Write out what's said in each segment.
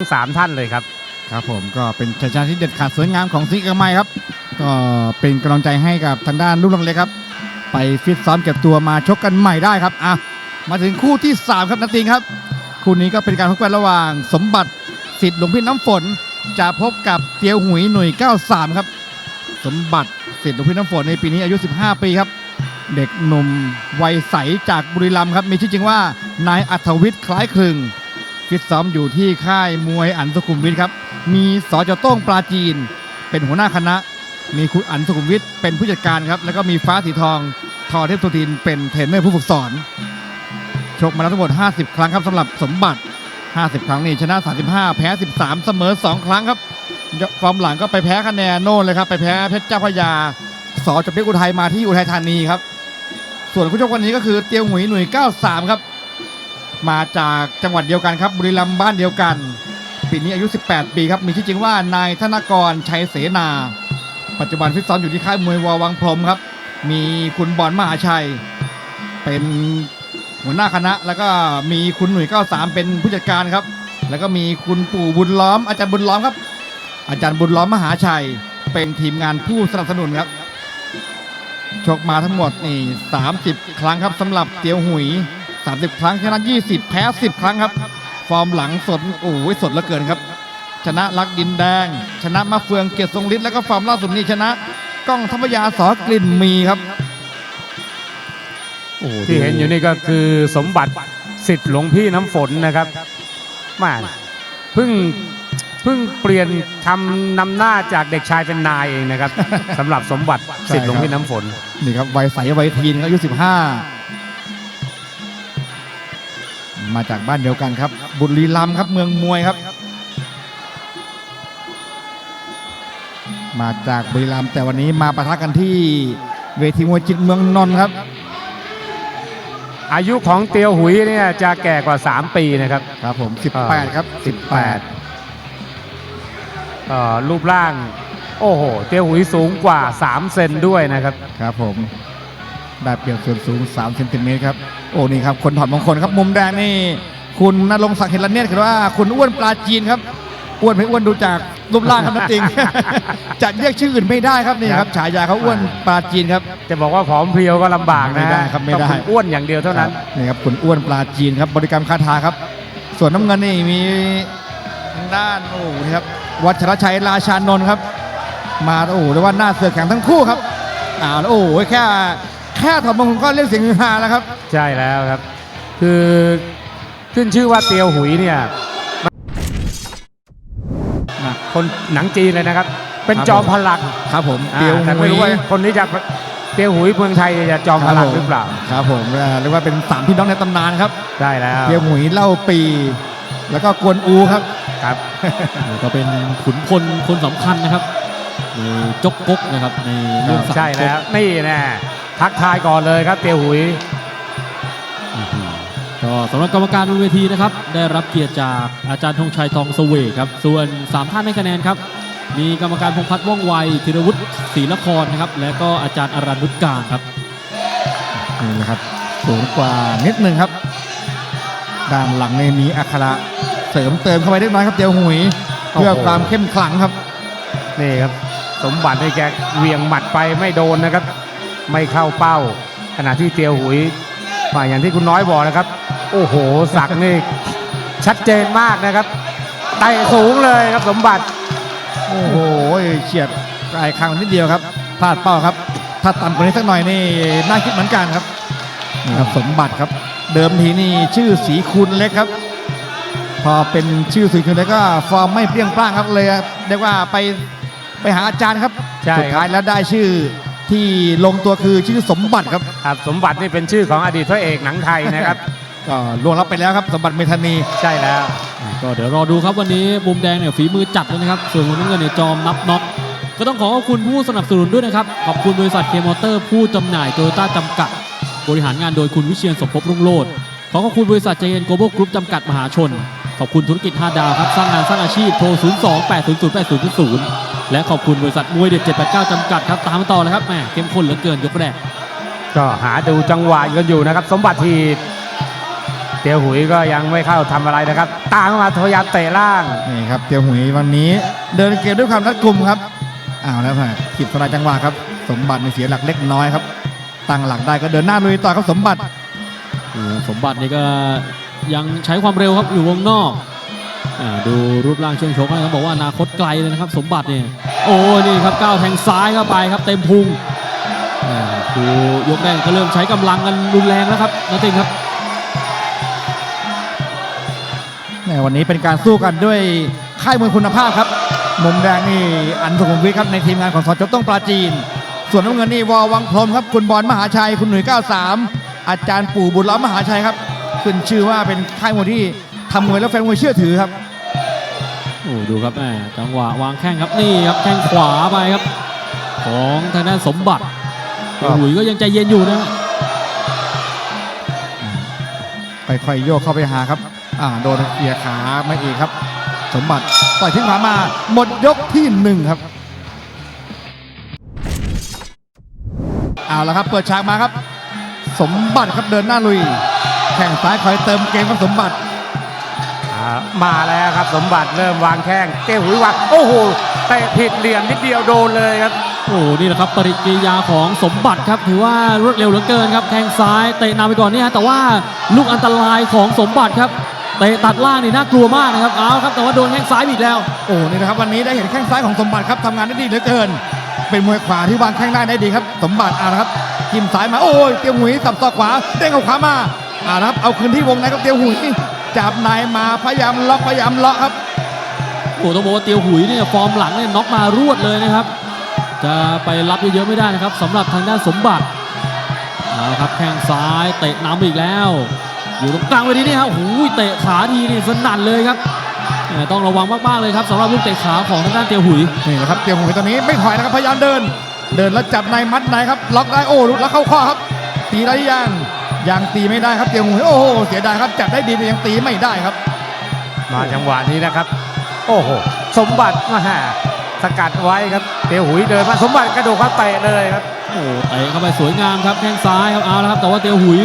ทั้งสามท่านเลยครับ ครับผมก็เป็นชัยชนะที่เด็ดขาดสวยงามของซิกเกอร์ไมครับ ก็เป็นกำลังใจให้กับทางด้านลูกลังเล็กครับ ไปฟิตซ้อมเก็บตัวมาชกกันใหม่ได้ครับอะมาถึงคู่ที่ 3 ครับนักติงครับ คู่นี้ก็เป็นการพบกันระหว่างสมบัติสิทธิ์หลวงพี่น้ำฝน จะพบกับเตียวหุยหน่วย 93 ครับ สมบัติสิทธิ์หลวงพี่น้ำฝนในปีนี้อายุ 15 ปีครับ เด็กหนุ่มวัยใสจากบุรีรัมย์ครับมีชื่อจริงว่านายอัธวิทย์คล้ายคลึง ฟิตซ้อมอยู่ที่ค่ายมวยอันสุขุมวิทครับ มีสจโต้งปลาจีน เป็นหัวหน้าคณะ มีคุณอันสุขุมวิทเป็นผู้จัดการครับ แล้วก็มีฟ้าสีทองทอเทพสุทินเป็นเทรนเนอร์ผู้ฝึกสอน ชกมาแล้วทั้งหมด 50 ครั้งครับสำหรับสมบัติ 50 ครั้งนี่ชนะ 35 แพ้ 13 เสมอ 2 ครั้งครับฟอร์มหลังก็ไปแพ้คะแนนโน่นเลยครับ ไปแพ้เพชรเจ้าพระยาสอจบเพชรอุทัยมาที่อุทัยธานีครับ ส่วนผู้ชกวันนี้ก็คือเตียวหุยหน่ย 93 ครับ มาจากจังหวัดเดียวกันครับ บุรีรัมย์บ้านเดียวกัน ปีนี้อายุ 18 ปีครับ มีชื่อจริงว่านายธนกรชัยเสนา ปัจจุบันฟิตซ้อมอยู่ที่ค่ายมวยวอวังพรมครับ มีคุณบอลมหาชัย เป็นหัวหน้าคณะ แล้วก็มีคุณหนุ่ย93 เป็นผู้จัดการครับ แล้วก็มีคุณปู่บุญล้อมอาจารย์บุญล้อมครับ อาจารย์บุญล้อมมหาชัย เป็นทีมงานผู้สนับสนุนครับชกมาทั้งหมดนี่30 ครั้งครับสำหรับเตียวหุย 30 ครั้งชนะ 20 แพ้ 10 ครั้งครับ ฟอร์มหลังสดโอ้โหสดเหลือเกินครับ ชนะลักดินแดง ชนะมะเฟืองเกียรติทรงฤทธิ์แล้วก็ฟอร์มล่าสุดนี้ชนะก้องธรรมยาสอกลิ่นมีครับโอ้โที่เห็นอยู่นี่ก็คือสมบัติสิทธิ์หลวงพี่น้ำฝนนะครับแมาเพิ่งเพิ่งเปลี่ยนทำนำหน้าจากเด็กชายเป็นนายเองนะครับสำหรับสมบัติสิทธิ์หลวงพี่น้ำฝนนี่ครับวัยใสวัยทีนครับอายุ15 มาจากบ้านเดียวกันครับ บุรีรัมย์ครับเมืองมวยครับ มาจากบุรีรัมย์แต่วันนี้มาปะทะกันที่เวทีมวยจิตเมืองนนท์ครับ อายุของเตียวหุยเนี่ยจะแก่กว่า 3 ปีนะครับ ครับผม 18 ครับ 18เอ่อรูปร่าง โอ้โห เตียวหุยสูงกว่า 3 เซนด้วยนะครับ ครับผม ได้เปรียบส่วนสูง3เซนติเมตรครับ โอ้นี่ครับคนถอดมงคลครับมุมแดงนี่ คุณนรงศักดิ์เฮลเนียตคือว่าคุณอ้วนปลาจีนครับอ้วนไม่อ้วนดูจากรูปร่างครับนัติง จะเรียกชื่ออื่นไม่ได้ครับนี่ครับฉายาเขาอ้วนปลาจีนครับ จะบอกว่าผอมเพรียวก็ลำบากนะไม่ได้ครับไม่ได้ ต้องอ้วนอย่างเดียวเท่านั้น นี่ครับคุณอ้วนปลาจีนครับบริกรรมคาถาครับ ส่วนน้ำเงินนี่มีทางด้านโอ้โหนี่ครับวัชรชัยราชานนท์ครับ มาโอ้โหเรียกว่าหน้าเสือแข็งทั้งคู่ครับอ้าแล้วโอ้โหแค่ แค่ถอดมงคลก็เรียกเสียงฮือฮาแล้วครับ ใช่แล้วครับ คือขึ้นชื่อว่าเตียวหุยเนี่ยมันคนหนังจีนเลยนะครับ เป็นครับจอมพลังครับผมอ่าเตียวแต่หุไม่ย รู้ว่าคนนี้จะเตียวหุยเมืองไทยจะจอมพลังหรือเปล่าครับผมเอ่อเรียกว่าเป็นสามพี่น้องในตำนานครับใช่แล้วเตียวหุยเล่าปี แล้วก็กวนอูครับ ครับ ก็เป็นขุนพลคนสำคัญนะครับในจกกกนะครับในเรื่องสามใช่แล้วนี่แน่ ทักทายก่อนเลยครับเตียวหุยก็สำหรับกรรมการบนเวทีนะครับ ได้รับเกียรติจากอาจารย์ธงชัยทองเสวกครับ ส่วน 3 ท่านให้คะแนนครับ มีกรรมการพงษ์พัฒน์ว่องไวธีรวุฒิศรีละครนะครับ และก็อาจารย์อรันนุชการครับนี่แหละครับสูงกว่านิดหนึ่งครับ ด้านหลังในมีอัคระเสริมเติมเข้าไปเล็กน้อยครับเตียวหุยเพื่อความเข้มขลังครับนี่ครับ สมบัติให้แกเหวียงหมัดไปไม่โดนนะครับ ไม่เข้าเป้า ขณะที่เตียวหุยฝ่ายอย่างที่คุณน้อยบอกนะครับ โอ้โห สักนี่ชัดเจนมากนะครับไต่สูงเลยครับสมบัติ โอ้โหเฉียดปลายคางนิดเดียวครับพลาดเป้าครับ ถ้าต่ำกว่านี้สักหน่อยนี่น่าคิดเหมือนกันครับนี่ครับสมบัติครับ เดิมทีนี่ชื่อสีคุณเล็กครับ พอเป็นชื่อสีคุณเล็กก็ฟอร์มไม่เปรี้ยงปร้างครับเลยเรียกว่าไปไปหาอาจารย์ครับใช่ครับสุดท้ายแล้วได้ชื่อ ที่ลงตัวคือชื่อสมบัติครับครับสมบัตินี่เป็นชื่อของอดีตพระเอกหนังไทยนะครับก็ล่วงรับไปแล้วครับสมบัติเมธานีใช่แล้ว ก็เดี๋ยวรอดูครับวันนี้มุมแดงเนี่ยฝีมือจัดเลยนะครับ ส่วนมุมน้ำเงินเนี่ยจอมนับน็อกก็ต้องขอขอบคุณผู้สนับสนุนด้วยนะครับ ขอบคุณบริษัทเคมอเตอร์ผู้จำหน่ายโตโยต้าจำกัด บริหารงานโดยคุณวิเชียนสมภพรุ่งโรจน์ขอขอบคุณบริษัทเจเอ็นโกลบอลกรุ๊ปจำกัดมหาชน ขอบคุณธุรกิจ 5 ดาวครับ สร้างงานสร้างอาชีพ โทร 0 2 8 0 0 8 0 0 และขอบคุณบริษัทมวยเด็ด789 จำกัดครับตามมาต่อเลยครับแหมเข้มข้นเหลือเกินยกแรกก็หาดูจังหวะกันอยู่นะครับ สมบัติทีเตียวหุยก็ยังไม่เข้าทำอะไรนะครับ ตามเข้ามาพยายามเตะล่างนี่ครับเตียวหุยวันนี้เดินเกมด้วยความรัดกุมครับอ้าวแล้วฮะขีดสลายจังหวะครับ สมบัติในเสียหลักเล็กน้อยครับตั้งหลักได้ก็เดินหน้าลุยต่อครับสมบัติโอ้สมบัตินี่ก็ยังใช้ความเร็วครับอยู่วงนอกอา ดูรูปร่างเช่วงชกนะครับบอกว่าอนาคตไกลเลยนะครับ สมบัติเนี่ยโอ้นี่ครับก้าวแทงซ้ายเข้าไปครับ เต็มพุงดูยกแรกก็เริ่มใช้กำลังกันรุนแรงแล้วครับนะติงครับในวันนี้เป็นการสู้กันด้วยค่ายมวยคุณภาพครับ มุมแดงนี่อันสุขุมวิทครับในทีมงานของสอจบต้องปราจีน ส่วนน้ำเงินนี่วอวังพรมครับ คุณบอลมหาชัย คุณหนุ่ย93 อาจารย์ปู่บุญล้อมมหาชัยครับ ขึ้นชื่อว่าเป็นค่ายมวยที่ ทำมวยแล้วแฟนมวยเชื่อถือครับโอ้ดูครับแหมจังหวะวางแข้งครับนี่ครับแข้งขวาไปครับ ของทางด้านสมบัติครับหุยก็ยังใจเย็นอยู่นะค่อยๆโยกเข้าไปหาครับอ่าโดนเกียร์ขาไม่เอกครับ สมบัติต่อยทิ้งขวามาหมดยกที่หนึ่งครับเอาละครับเปิดฉากมาครับ สมบัติครับเดินหน้าลุย แข่งซ้ายคอยเติมเกมครับสมบัติอ่า มาแล้วครับสมบัติเริ่มวางแข้งเตียวหุยวางโอ้โหเตะผิดเหลี่ยมนิดเดียวโดนเลยครับโอ้นี่แหละครับปฏิกิริยาของสมบัติครับถือว่ารวดเร็วเหลือเกินครับแทงซ้ายเตะนำไปก่อนนี่ฮะแต่ว่าลูกอันตรายของสมบัติครับเตะตัดล่างนี่น่ากลัวมากนะครับเอาครับแต่ว่าโดนแข้งซ้ายอีกแล้วโอ้นี่นะครับวันนี้ได้เห็นแข้งซ้ายของสมบัติครับทำงานได้ดีเหลือเกิน เป็นมวยขวาที่วางแข้งได้ได้ดีครับ สมบัติอ่านะครับจิ้มซ้ายมาโอ้ยเตียวหุยสับศอกขวาเด้งเอาขวามาอ่านะครับเอาคืนที่วงในครับเตียวหุย จับนายมาพยายามล็อกพยายามเลาะครับโอ้ต้องบอกว่าเตียวหุยเนี่ยฟอร์มหลังเนี่ยน็อกมารวดเลยนะครับ จะไปรับเยอะๆไม่ได้นะครับสำหรับทางด้านสมบัติเอาละครับแข้งซ้ายเตะนำอีกแล้ว อยู่ตรงกลางเวทีนี่ฮะโอ้โหเตะขาทีนี่สนั่นเลยครับแหมต้องระวังมากๆเลยครับสำหรับลูกเตะขาของทางด้านเตียวหุยนี่แหละครับเตียวหุยตอนนี้ไม่ถอยนะครับพยายามเดิน เดินแล้วจับในมัดในครับล็อกได้โอ้ลุกแล้วเข้าข้อครับตีได้ยัง ยังตีไม่ได้ครับเตียวหุยโอ้โหเสียดายครับจับได้ดีแต่ยังตีไม่ได้ครับ มาจังหวะนี้นะครับ โอ้โหสมบัติมาหาสกัดไว้ครับเตียวหุยเดินมาสมบัติกระโดดเข้าเตะเลยครับโอ้เตะเข้าไปสวยงามครับแข้งซ้ายครับเอาละครับแต่ว่าเตียวหุย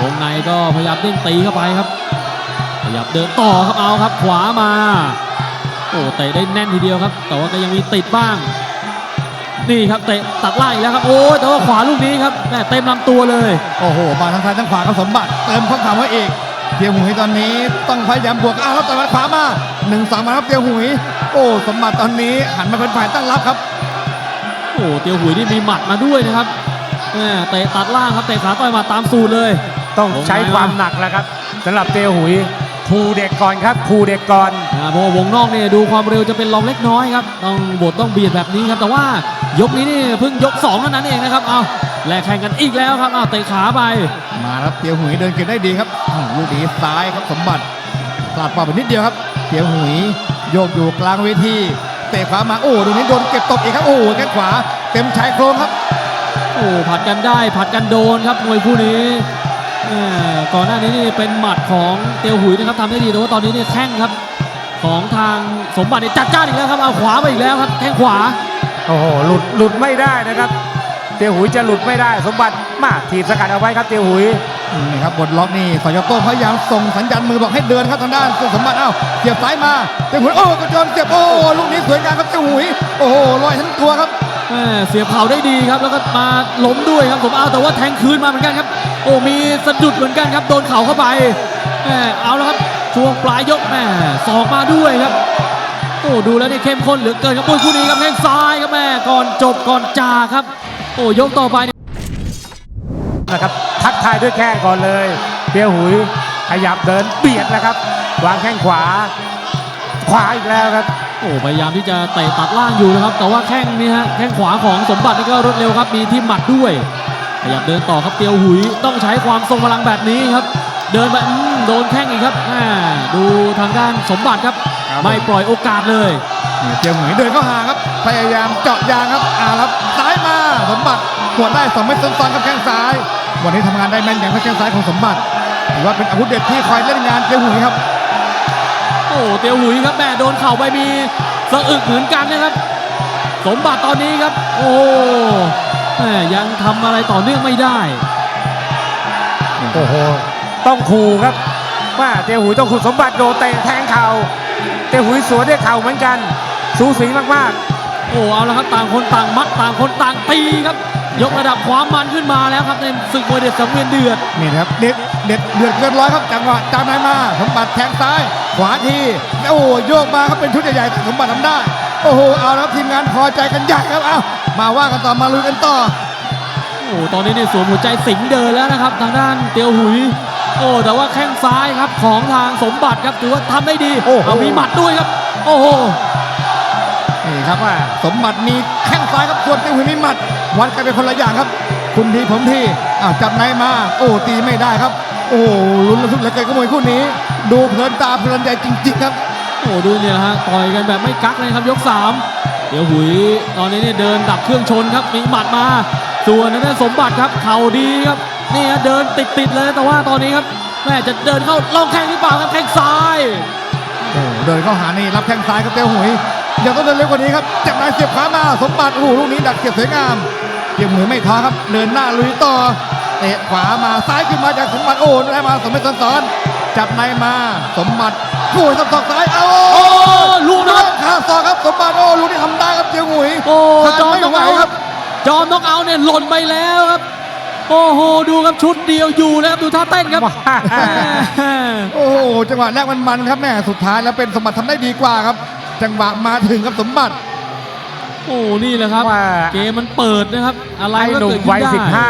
วงในก็พยายามเด้งตีเข้าไปครับพยายามเดินต่อครับเอาครับขวามา โอ้เตะได้แน่นทีเดียวครับ แต่ว่าก็ยังมีติดบ้าง นี่ครับเตะตัดล่างอีกแล้วครับโอ้ยแต่ว่าขวาลูกนี้ครับแม่เต็มลำตัวเลย โอ้โหมาทางซ้ายทางขวาครับสมบัติเติมข้อข่าวไว้อีกเตียวหุยตอนนี้ต้องพยายามบวกอ้าวแล้วต่อยหมัดขวามาหนึ่งสองมาครับเตียวหุย โอ้สมบัติตอนนี้หันมาเป็นฝ่ายตั้งรับครับ โอ้เตียวหุยนี่มีหมัดมาด้วยนะครับแม่เตะตัดล่างครับเตะขาต่อยหมาตามสูตรเลย ต้องใช้ความหนักแล้วครับสำหรับเตียวหุยครูเด็กก่อนครับครูเด็กก่อนอ่า เพราะว่าวงนอกเนี่ยดูความเร็วจะเป็นรองเล็กน้อยครับ ต้องบทต้องเบียดแบบนี้ครับ แต่ว่ายกนี้นี่เพิ่งยกสองเท่านั้นเองนะครับ เอาแลกแข่งกันอีกแล้วครับ เอาเตะขาไป มาครับเตียวหุยเดินเก็บได้ดีครับอ้าวลูกนี้ซ้ายครับสมบัติพลาดเป้าไปนิดเดียวครับเตียวหุยโยกอยู่กลางเวทีเตะขวามาโอ้ดูนี้โดนเก็บตกอีกครับโอ้แข้งขวา เต็มชายโครงครับโอ้ผัดกันได้ผัดกันโดนครับมวยคู่นี้แหม่ก่อนหน้านี้นี่เป็นหมัดของเตียวหุยนะครับทำได้ดีแต่ว่าตอนนี้นี่แข้งครับ ของทางสมบัตินี่จัดจ้านอีกแล้วครับเอาขวาไปอีกแล้วครับแข้งขวาโอ้โหหลุดหลุดไม่ได้นะครับ เตียวหุยจะหลุดไม่ได้ สมบัติมาถีบสกัดเอาไว้ครับเตียวหุยนี่ครับบทล็อกนี่สอยโต้งพยายามส่งสัญญาณมือบอกให้เดินครับทางด้านส่วนสมบัติเอ้าเสียบซ้ายมาเตียวหุยโอ้กระโจนเสียบโอ้ลูกนี้สวยงามครับเตียวหุยโอ้โหลอยทั้งตัวครับแม่เสียบเข่าได้ดีครับ แล้วก็มาล้มด้วยครับผมเอาแต่ว่าแทงคืนมาเหมือนกันครับ โอ้มีสะดุดเหมือนกันครับโดนเข่าเข้าไปแม่เอาแล้วครับ ช่วงปลายยกแม่สอกมาด้วยครับโอ้ดูแล้วนี่เข้มข้นเหลือเกินครับมวยคู่นี้ครับแข้งซ้ายครับแม่ก่อนจบก่อนจาครับ โอ้ยกต่อไปนี่นะครับทักทายด้วยแข้งก่อนเลยเตียวหุยขยับเดินเบียดนะครับวางแข้งขวา ขวาอีกแล้วครับโอ้พยายามที่จะเตะตัดล่างอยู่นะครับ แต่ว่าแข้งนี่ฮะแข้งขวาของสมบัตินี่ก็รวดเร็วครับมีที่หมัดด้วยขยับเดินต่อครับเตียวหุยต้องใช้ความทรงพลังแบบนี้ครับ เดินไปอืม โดนแข้งอีกครับแม่ดูทางด้านสมบัติครับครับ ไม่ปล่อยโอกาสเลยนี่เตียวหุยเดินเข้าหาครับ พยายามเจาะยางครับอ่าครับซ้ายมาสมบัติขวดได้สองเม็ดซ้อนๆกับแข้งซ้าย วันนี้ทำงานได้แม่นอย่างกับแข้งซ้ายของสมบัติถือว่าเป็นอาวุธเด็ดที่คอยเล่นงานเตียวหุยครับโอ้เตียวหุยครับแม่โดนเข่าไปมีสะอึกเหมือนกันนะครับ สมบัติตอนนี้ครับ โอ้แม่ยังทำอะไรต่อเนื่องไม่ได้ โอ้โห ต้องขู่ครับ ว่าเตียวหุยต้องขุดสมบัติโดดเตะแทงเข่าเตียวหุยสวนด้วยเข่าเหมือนกันสูสีมากโอ้เอาละครับต่างคนต่างมัดต่างคนต่างตีครับ ยกระดับความมันขึ้นมาแล้วครับในศึกมวยเด็ดสังเวียนเดือดนี่นะครับเด็ดเด็ดเดือดเกินร้อยครับจังหวะจามไหนมาสมบัติแทงซ้าย ขวาทีโอ้โหโยกมาครับเป็นชุดใหญ่ๆแต่สมบัติทำได้โอ้โหเอาแล้วทีมงานพอใจกันใหญ่ครับเอามาว่ากันต่อมาลุยกันต่อโอ้ตอนนี้เนี่ยสวมหัวใจสิงห์เดินแล้วนะครับ ทางด้านเตียวหุย โอ้แต่ว่าแข้งซ้ายครับของทางสมบัติครับถือว่าทำได้ดีโอ้โหเอามีหมัดด้วยครับ โอ้โหนี่ครับๆว่าสมบัติมีแข้งซ้ายครับส่วนตีหุยมีหมัด วัดกันเป็นคนละอย่างครับ คุณทีผมทีอ้าวจับในมา โอ้ตีไม่ได้ครับ โอ้โหลุ้นระทึกเหลือเกินกับมวยคู่นี้ ดูเพลินตาเพลินใจจริง ๆ ครับ โอ้ดูเนี่ยนะฮะต่อยกันแบบไม่กักเลยครับยกสามเดี๋ยวหุยตอนนี้เนี่ยเดินดับเครื่องชนครับมีหมัดมา ส่วนทางด้านสมบัติครับเข่าดีครับ นี่ฮะเดินติดๆเลยแต่ว่าตอนนี้ครับแม่จะเดินเข้าลองแข้งหรือเปล่าครับแข้งซ้ายโอ้เดินเข้าหานี่รับแข้งซ้ายครับเตียวหุยยังต้องเดินเร็วกว่านี้ครับจับนายเสียบขามาสมบัติโอ้โหลูกนี้ดักเสียบสวยงามเตียวหุยไม่ท้อครับ เดินหน้าลุยต่อเตะขวามาซ้ายขึ้นมาจากสมบัติโอ้ได้มาสมบัติซ้อนๆจับในมาสมบัติโอ้ยสับศอกซ้ายเอาโอ้ลูกลูน็กอตขาศอกครับสมบัติโอ้ลูกนี้ทำได้ครับเตียวหุยโอ้ทานจอมไม่น็อกไหวเอาท์ครับ จอมน็อกเอาท์เนี่ยหล่นไปแล้วครับ โอ้โห ดูครับชุดเดียวอยู่แล้วครับดูท่าเต้นครับว้าแม่โอ้โหจังหวะแรกมันมันครับแม่สุดท้ายแล้วเป็นสมบัติทำได้ดีกว่าครับ จังหวะมาถึงครับสมบัติ โอ้นี่แหละครับว่าเกมมันเปิดนะครับ อะไรไอ้ก็หนุ่มเกิดขึ้วัยนได้15